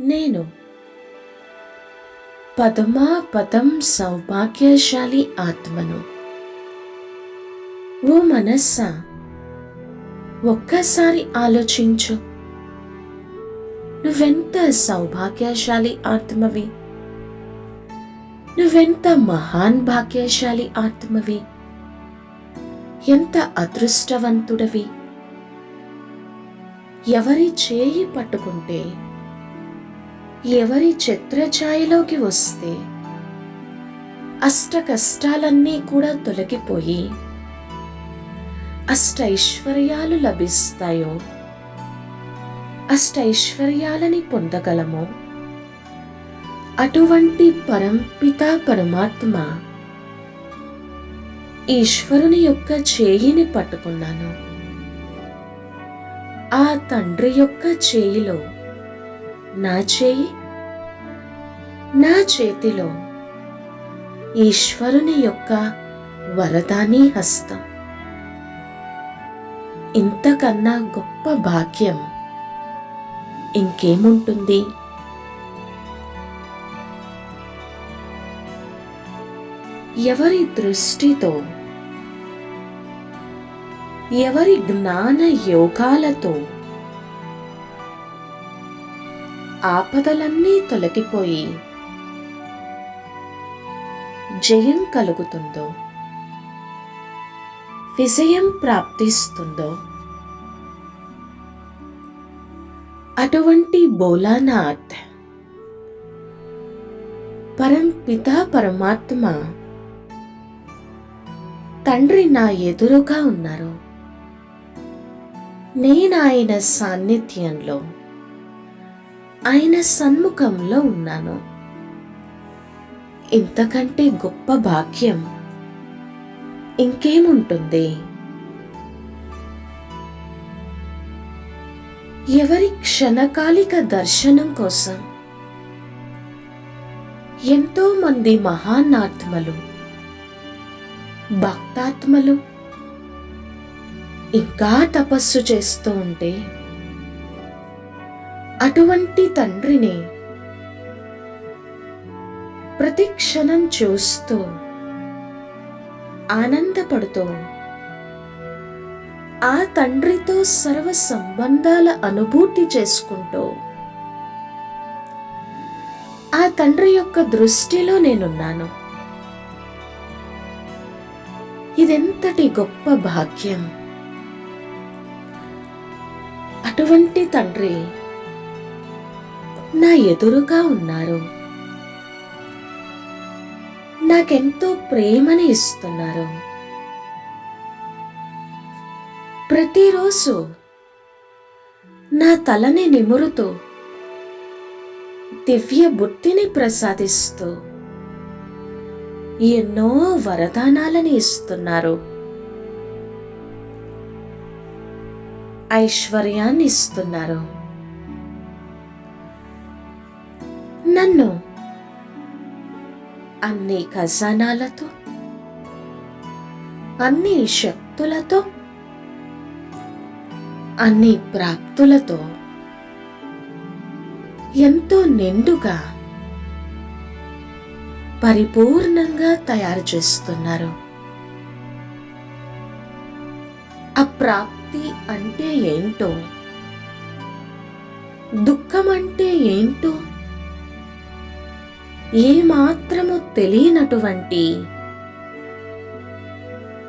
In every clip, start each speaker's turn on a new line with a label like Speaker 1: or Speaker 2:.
Speaker 1: నేను. పదమా పదం సౌభాగ్యశాలి ఆత్మను. ఓ మనస్సా ఒక్కసారి ఆలోచించు. నువ్వెంత సౌభాగ్యశాలి ఆత్మవి? నువ్వెంత మహాన్ భాగ్యశాలి ఆత్మవి? ఎంత అదృష్టవంతుడవి? ఎవరి చేయి పట్టుకుంటే ఎవరి ఛత్రఛాయలోకి వస్తే అష్ట కష్టాలన్నీ కూడా తొలగిపోయి అష్టైశ్వర్యాలు లభిస్తాయో అష్టైశ్వర్యాలని పొందగలమో అటువంటి పరంపిత పరమాత్మ ఈశ్వరుని యొక్క చేయిని పట్టుకున్నాను. ఆ తండ్రి యొక్క చేయిలో నా చేయి నా చేతిలో ఈశ్వరుని యొక్క వరదాని హస్తం. ఇంతకన్నా గొప్ప భాగ్యం ఇంకేముంటుంది? ఎవరి దృష్టితో ఎవరి జ్ఞాన యోగాలతో ఆపదలన్నీ తొలగిపోయి జయం కలుగుతుందో? విజయం ప్రాప్తిస్తుందో? అటువంటి బోలానాథ్ పరంపిత పరమాత్మ తండ్రి నా ఎదురుగా ఉన్నారు. నేను ఆయన సాన్నిధ్యంలో ఆయన సన్ముఖంలో ఉన్నాను. ఇంతకంటే గొప్ప భాగ్యం ఇంకేముంటుంది? ఎవరి క్షణకాలిక దర్శనం కోసం ఎంతో మంది మహానాత్మలు భక్తాత్మలు ఇంకా తపస్సు చేస్తూ ఉంటే అటువంటి తండ్రిని ప్రతి క్షణం చూస్తూ ఆనందపడుతూ ఆ తండ్రితో సర్వ సంబంధాల అనుభూతి చేసుకుంటూ ఆ తండ్రి యొక్క దృష్టిలో నేనున్నాను. ఇదెంతటి గొప్ప భాగ్యం. అటువంటి తండ్రి నా ఎదురుగా ఉన్నారు. నాకెంతో ప్రేమని ఇస్తున్నారు. ప్రతిరోజు నా తలని నిమురుతూ దివ్య బుద్ధిని ప్రసాదిస్తూ ఎన్నో వరదానాలని ఇస్తున్నారు. ఐశ్వర్యాన్ని ఇస్తున్నారు. నన్ను అన్ని ఖజానాలతో అన్ని శక్తులతో అన్ని ప్రాప్తులతో ఎంతో నిండుగా పరిపూర్ణంగా తయారు చేస్తున్నారు. అప్రాప్తి అంటే ఏంటో దుఃఖం అంటే ఏంటో ఏమాత్రము తెలియనటువంటి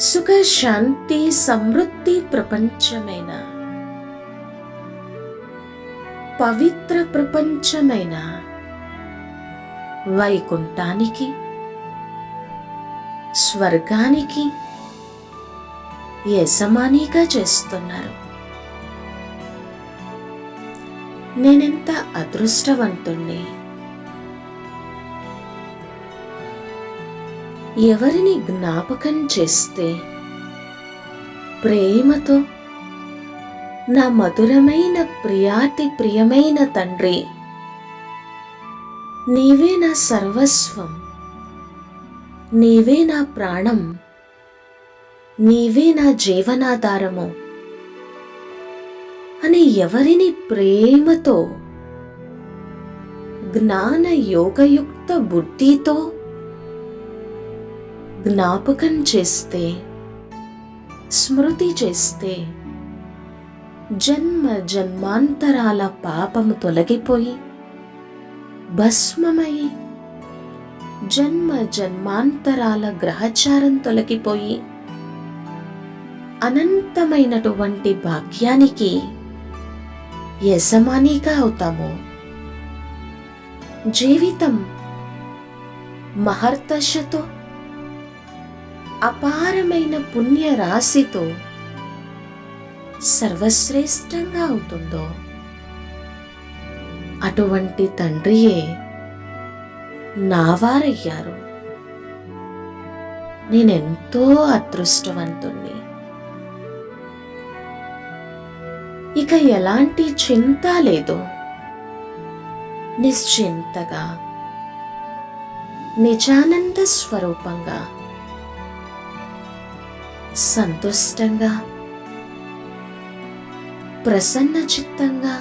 Speaker 1: సుఖ శాంతి సమృద్ధి ప్రపంచమైన పవిత్ర ప్రపంచమైన వైకుంఠానికి స్వర్గానికి యజమానిగా చేస్తున్నారు. నేనెంత అదృష్టవంతుణ్ణి? ఎవరిని జ్ఞాపకం చేస్తే? ప్రేమతో? నా మధురమైన ప్రియాతి ప్రియమైన తండ్రి నీవే నా సర్వస్వం నీవే నా ప్రాణం నీవే నా జీవనాధారము అని ఎవరిని ప్రేమతో జ్ఞాన యోగయుక్త బుద్ధితో జ్ఞాపకం చేస్తే స్మృతి చేస్తే జన్మ జన్మాంతరాల పాపము తొలగిపోయి భస్మమై జన్మ జన్మాంతరాల గ్రహచారం తొలగిపోయి అనంతమైనటువంటి భాగ్యానికి యజమానిగా అవుతాము. జీవితం మహర్దశతో అపారమైన పుణ్య రాశితో సర్వశ్రేష్టంగా అవుతుందో? అటువంటి తండ్రియే నావారయ్యారు. నేనెంతో అదృష్టవంతుణ్ణి. ఇక ఎలాంటి చింత లేదు. నిశ్చింతగా నిజానంద స్వరూపంగా సంతుష్టంగా ప్రసన్న చిత్తంగా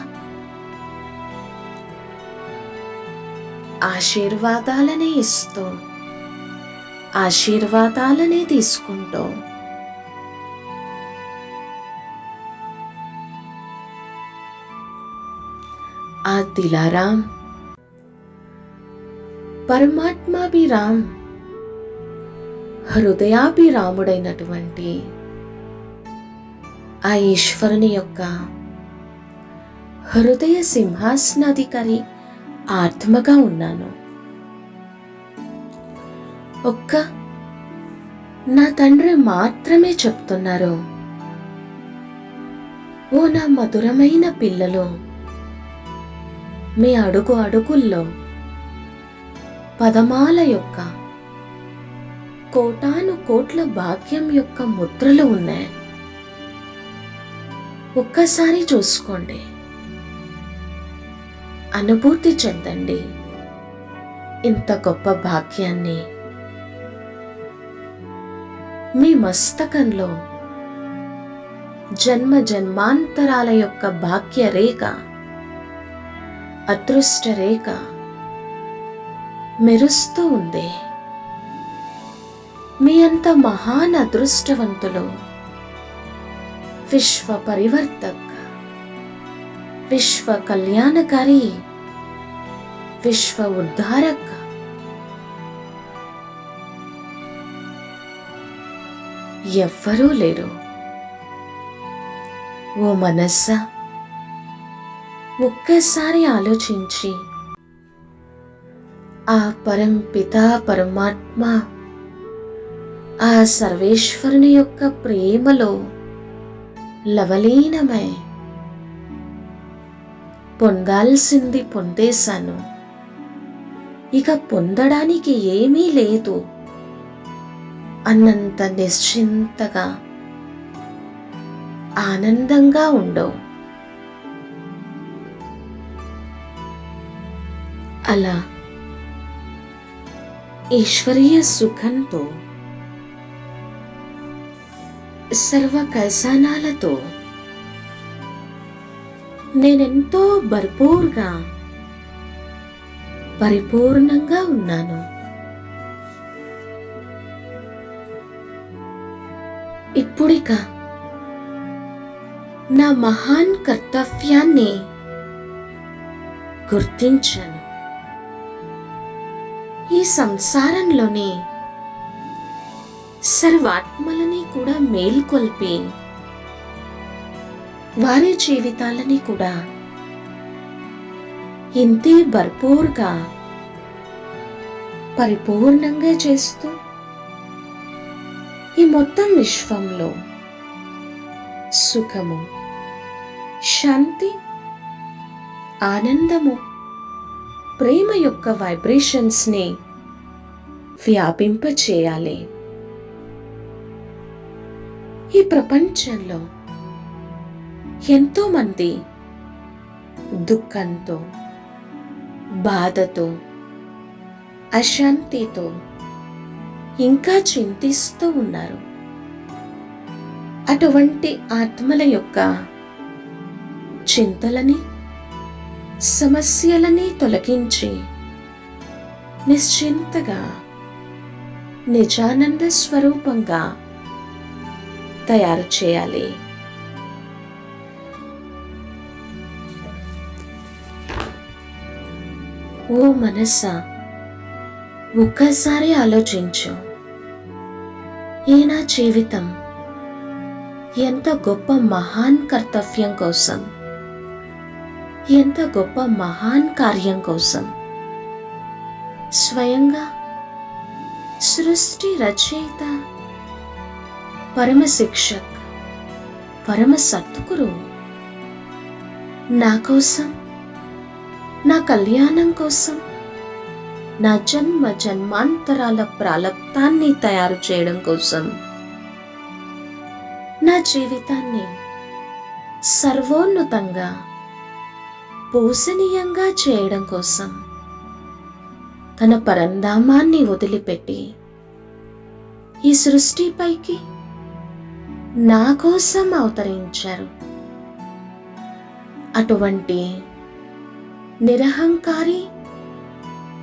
Speaker 1: ఆశీర్వాదాలనే ఇస్తూ ఆశీర్వాదాలనే తీసుకుంటూ. ఆ దిలారాం పరమాత్మాభిరామ్ హృదయాభిరాముడైనటువంటి ఆ ఈశ్వరుని యొక్క హృదయ సింహాసనాధికారి ఆత్మగా ఉన్నాను. ఒక్క నా తండ్రి మాత్రమే చెప్తున్నారు. ఓ నా మధురమైన పిల్లలు మీ అడుగు అడుగుల్లో పదమాల యొక్క కోటాను కోట్ల భాగ్యం యొక్క ముద్రలు ఉన్నాయి. ఒక్కసారి చూసుకోండి. అనుభూతి చెందండి. ఇంత గొప్ప భాగ్యాన్ని. మీ మస్తకంలో జన్మ జన్మాంతరాల యొక్క భాగ్య రేఖ అదృష్ట రేఖ మెరుస్తూ ఉంది. మీ అంత మహాన్ అదృష్టవంతులు. విశ్వ పరివర్తక్ విశ్వ కళ్యాణకారి విశ్వ ఉద్ధారక్ ఎవ్వరూ లేరు. ఓ మనస్స ఒక్కసారి ఆలోచించి ఆ పరం పితా పరమాత్మ ఆ సర్వేశ్వరుని యొక్క ప్రేమలో లవలీనమై. పొందాల్సింది పొందేశాను. ఇక పొందడానికి ఏమీ లేదు. అన్నంత నిశ్చింతగా ఆనందంగా ఉండవు. అలా ఈశ్వరీయ సుఖంతో సర్వ కైసానాలతో నేనెంతో భర్పూర్గా పరిపూర్ణంగా ఉన్నాను. ఇప్పుడిక నా మహాన్ కర్తవ్యాన్ని గుర్తించాను. ఈ సంసారంలోని సర్వాత్మలని కూడా మేల్కొల్పి. వారి జీవితాలని కూడా. ఇంతే భర్పూర్గా పరిపూర్ణంగా చేస్తూ ఈ మొత్తం విశ్వంలో సుఖము శాంతి ఆనందము ప్రేమ యొక్క వైబ్రేషన్స్ని వ్యాపింపచేయాలి. ఈ ప్రపంచంలో ఎంతోమంది దుఃఖంతో బాధతో అశాంతితో ఇంకా చింతిస్తూ ఉన్నారు. అటువంటి ఆత్మల యొక్క చింతలని సమస్యలని తొలగించి నిశ్చింతగా నిజానంద స్వరూపంగా తయారు చేయాలి. ఓ మనస్సా ఒక్కసారి ఆలోచించు. ఈ నా జీవితం? ఎంత గొప్ప మహాన్ కర్తవ్యం కోసం. ఎంత గొప్ప మహాన్ కార్యం కోసం. స్వయంగా సృష్టి రచయిత పరమ శిక్షక్ పరమ సత్గురు నా కోసం నా కళ్యాణం కోసం నా జన్మ జన్మాంతరాల ప్రాలబ్ధాన్ని తయారు చేయడం కోసం నా జీవితాన్ని సర్వోన్నతంగా పూజనీయంగా చేయడం కోసం తన పరంధామాన్ని వదిలిపెట్టి ఈ సృష్టిపైకి నా కోసం అవతరించారు. అటువంటి నిరహంకారి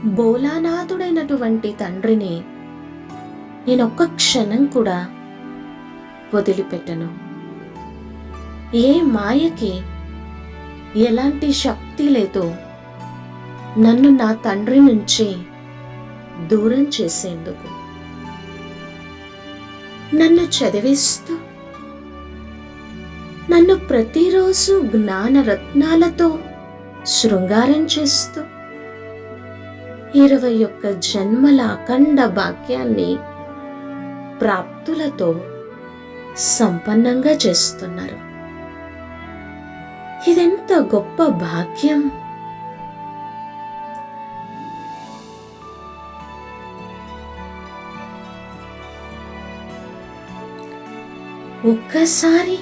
Speaker 1: బోలానాథుడైనటువంటి తండ్రిని నేను ఒక్క క్షణం కూడా వదిలిపెట్టను. ఏ మాయకి ఎలాంటి శక్తి లేదో నన్ను నా తండ్రి నుంచి దూరం చేసేందుకు నన్ను చదివిస్తూ నన్ను ప్రతిరోజు జ్ఞానరత్నాలతో శృంగారం చేస్తూ ఇరవై ఒక్క జన్మల అఖండ భాగ్యాన్ని ప్రాప్తులతో సంపన్నంగా చేస్తున్నారు. ఇదెంత గొప్ప భాగ్యం! ఒక్కసారి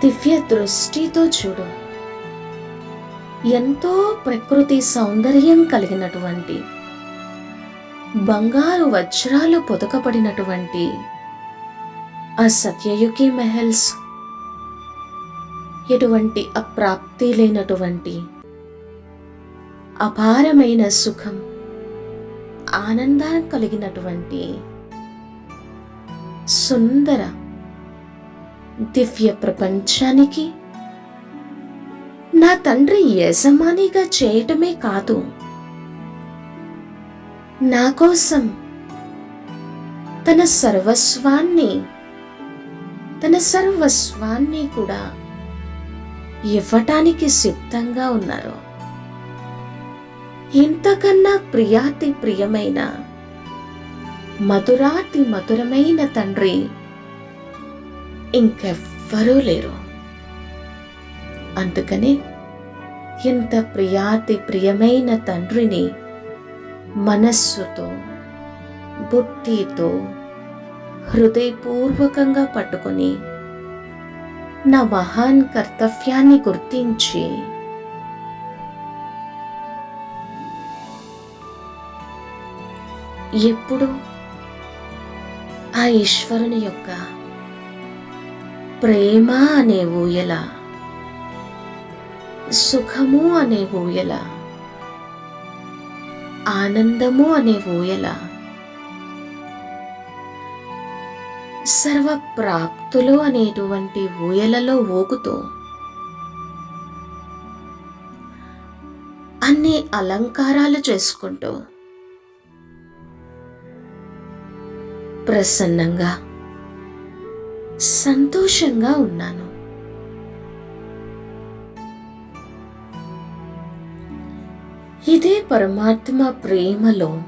Speaker 1: దివ్య దృష్టితో చూడు. ఎంతో ప్రకృతి సౌందర్యం కలిగినటువంటి బంగారు వజ్రాలు పొదకబడినటువంటి ఆ సత్యయుగి మెహల్స్ ఎటువంటి అప్రాప్తి లేనటువంటి అపారమైన సుఖం ఆనందం కలిగినటువంటి సుందర దివ్య ప్రపంచానికి? నా తండ్రి యజమానిగా చేయటమే కాదు. నా కోసం తన సర్వస్వాన్ని తన సర్వస్వాన్ని కూడా ఇవ్వటానికి సిద్ధంగా ఉన్నారు. ఇంతకన్నా ప్రియాతి ప్రియమైన మధురాతి మధురమైన తండ్రి ఇంకెవ్వరూ లేరు. అందుకనే ఇంత ప్రియాతి ప్రియమైన తండ్రిని మనస్సుతో బుద్ధితో హృదయపూర్వకంగా పట్టుకొని నా మహాన్ కర్తవ్యాన్ని గుర్తించి ఎప్పుడు ఆ ఈశ్వరుని యొక్క ప్రేమ అనే ఊయల సుఖము అనే ఊయల ఆనందము అనే ఊయల సర్వ ప్రాప్తులు అనేటువంటి ఊయలలో ఊగుతూ అన్ని అలంకారాలు చేసుకుంటూ ప్రసన్నంగా సంతోషంగా ఉన్నాను. ఇదే పరమాత్మ ప్రేమలో.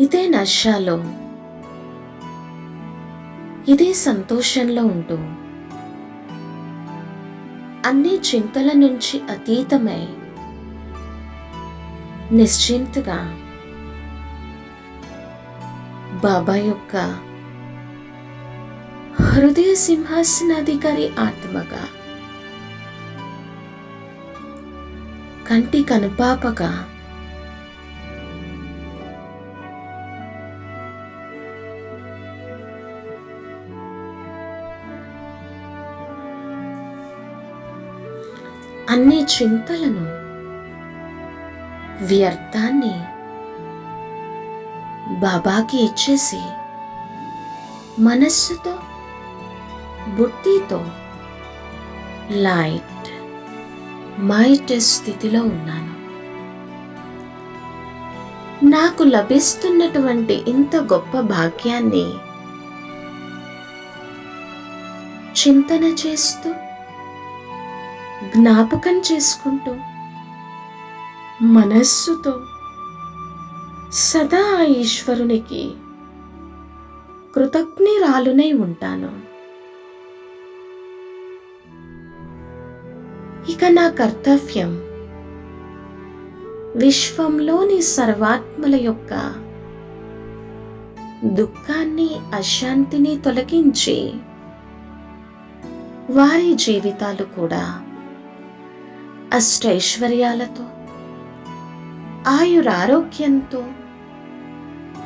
Speaker 1: ఇదే నశాలో. ఇదే సంతోషంలో ఉంటూ. అన్ని చింతల నుంచి అతీతమై. నిశ్చింతగా. బాబా యొక్క హృదయ సింహాసనాధికారి ఆత్మగా కంటి కనుపాపగా అన్ని చింతలను వ్యర్థాన్ని బాబాకి ఇచ్చేసి మనస్సుతో బుద్ధితో లైట్ మైట్ స్థితిలో ఉన్నాను. నాకు లభిస్తున్నటువంటి ఇంత గొప్ప భాగ్యాన్ని చింతన చేస్తూ జ్ఞాపకం చేసుకుంటూ మనస్సుతో సదా ఈశ్వరునికి కృతజ్ఞరాలునై ఉంటాను. ఇక నా కర్తవ్యం. విశ్వంలోని సర్వాత్మల యొక్క దుఃఖాన్ని అశాంతిని తొలగించి వారి జీవితాలు కూడా అష్టైశ్వర్యాలతో ఆయురారోగ్యంతో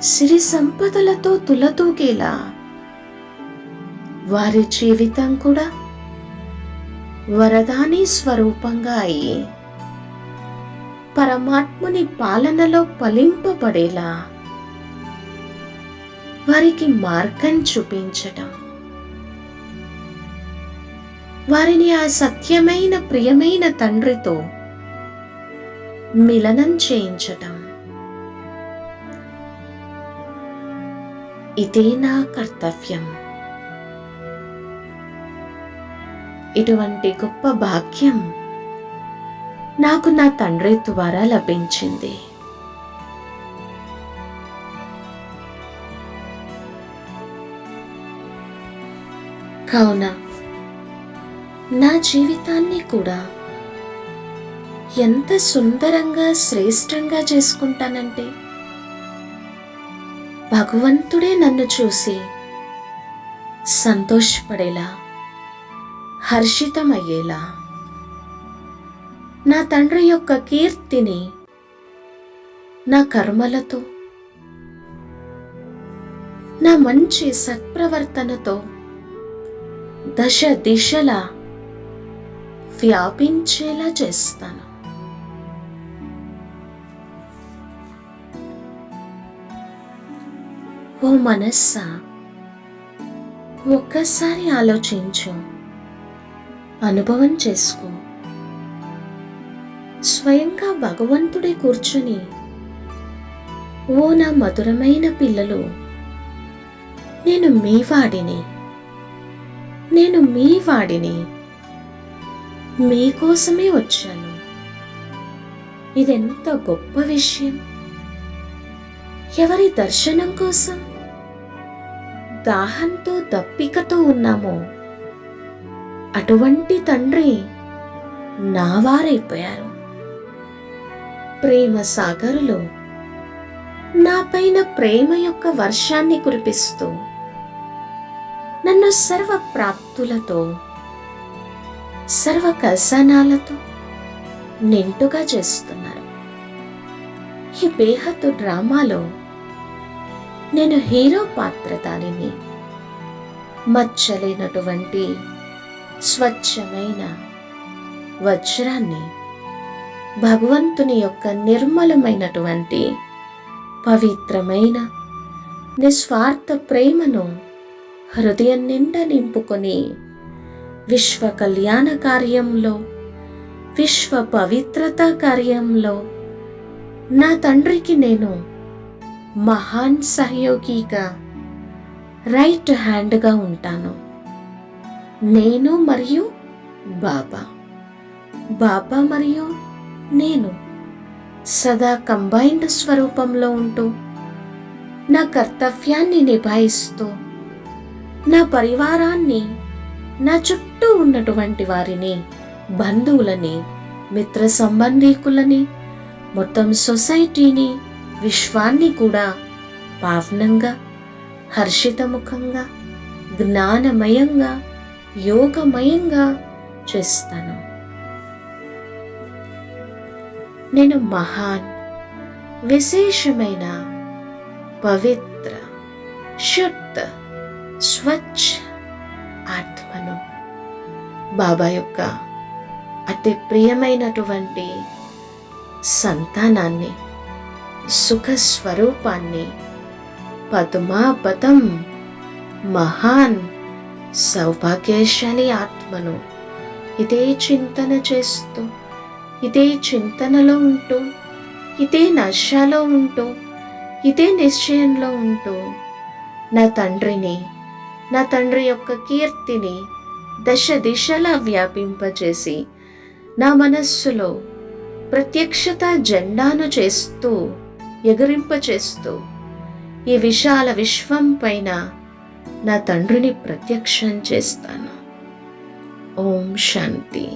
Speaker 1: సిరి సంపదలతో తులతూగేలా వారి జీవితం కూడా వరదాని స్వరూపంగా అయి పరమాత్ముని పాలనలో ఫలింపబడేలా వారికి మార్గం చూపించటం. వారిని ఆ సత్యమైన ప్రియమైన తండ్రితో మిలనం చేయించటం. ఇదే నా కర్తవ్యం. ఇటువంటి గొప్ప భాగ్యం నాకు నా తండ్రి ద్వారా లభించింది. కావున నా జీవితాన్ని కూడా ఎంత సుందరంగా శ్రేష్టంగా చేసుకుంటానంటే భగవంతుడే నన్ను చూసి సంతోషపడేలా హర్షితమయ్యేలా. నా తండ్రి యొక్క కీర్తిని నా కర్మలతో నా మంచి సత్ప్రవర్తనతో దశ దిశలా వ్యాపించేలా చేస్తాను. ఓ మనస్సా ఒక్కసారి ఆలోచించు. అనుభవం చేసుకో. స్వయంగా భగవంతుడే కూర్చుని ఓ నా మధురమైన పిల్లలు నేను మీ వాడిని నేను మీ వాడిని మీకోసమే వచ్చాను. ఇదెంత గొప్ప విషయం. ఎవరి దర్శనం కోసం దాహంతో దప్పికతో ఉన్నామో అటువంటి తండ్రి నావారైపోయారు. ప్రేమ సాగరులో నాపైన ప్రేమ యొక్క వర్షాన్ని కురిపిస్తూ నన్ను సర్వ ప్రాప్తులతో సర్వ కసనాలతో నిండుగా చేస్తున్నారు. ఈ బేహద్దు డ్రామాలో నేను హీరో పాత్రధారిని మచ్చలేనటువంటి స్వచ్ఛమైన వజ్రాన్ని భగవంతుని యొక్క నిర్మలమైనటువంటి పవిత్రమైన నిస్వార్థ ప్రేమను హృదయం నిండా నింపుకొని విశ్వ కళ్యాణ కార్యంలో విశ్వ పవిత్రత కార్యంలో నా తండ్రికి నేను మహాన్ సహయోగిగా రైట్ హ్యాండ్గా ఉంటాను. నేను మరియు బాబా. బాబా మరియు నేను సదా కంబైన్డ్ స్వరూపంలో ఉంటూ నా కర్తవ్యాన్ని నిభాయిస్తూ నా పరివారాన్ని నా చుట్టూ ఉన్నటువంటి వారిని బంధువులని మిత్ర సంబంధీకులని మొత్తం సొసైటీని విశ్వాన్ని కూడా పావనంగా హర్షితముఖంగా జ్ఞానమయంగా యోగమయంగా చేస్తాను. నేను మహాన్ విశేషమైన పవిత్ర శుద్ధ స్వచ్ఛ ఆత్మను. బాబా యొక్క అతి ప్రియమైనటువంటి సంతానాన్ని సుఖ స్వరూపాన్ని పద్మాపదం మహాన్ సౌభాగ్యశాలి ఆత్మను. ఇదే చింతన చేస్తూ ఇదే చింతనలో ఉంటూ ఇదే నశాలో ఉంటూ ఇదే నిశ్చయంలో ఉంటూ నా తండ్రిని నా తండ్రి యొక్క కీర్తిని దశ దిశలా వ్యాపింపచేసి నా మనస్సులో ప్రత్యక్షత జెండాను చేస్తూ ఎగిరింపచేస్తూ ఈ విశాల విశ్వం పైన నా తండ్రిని ప్రత్యక్షం చేస్తాను. ఓం శాంతి.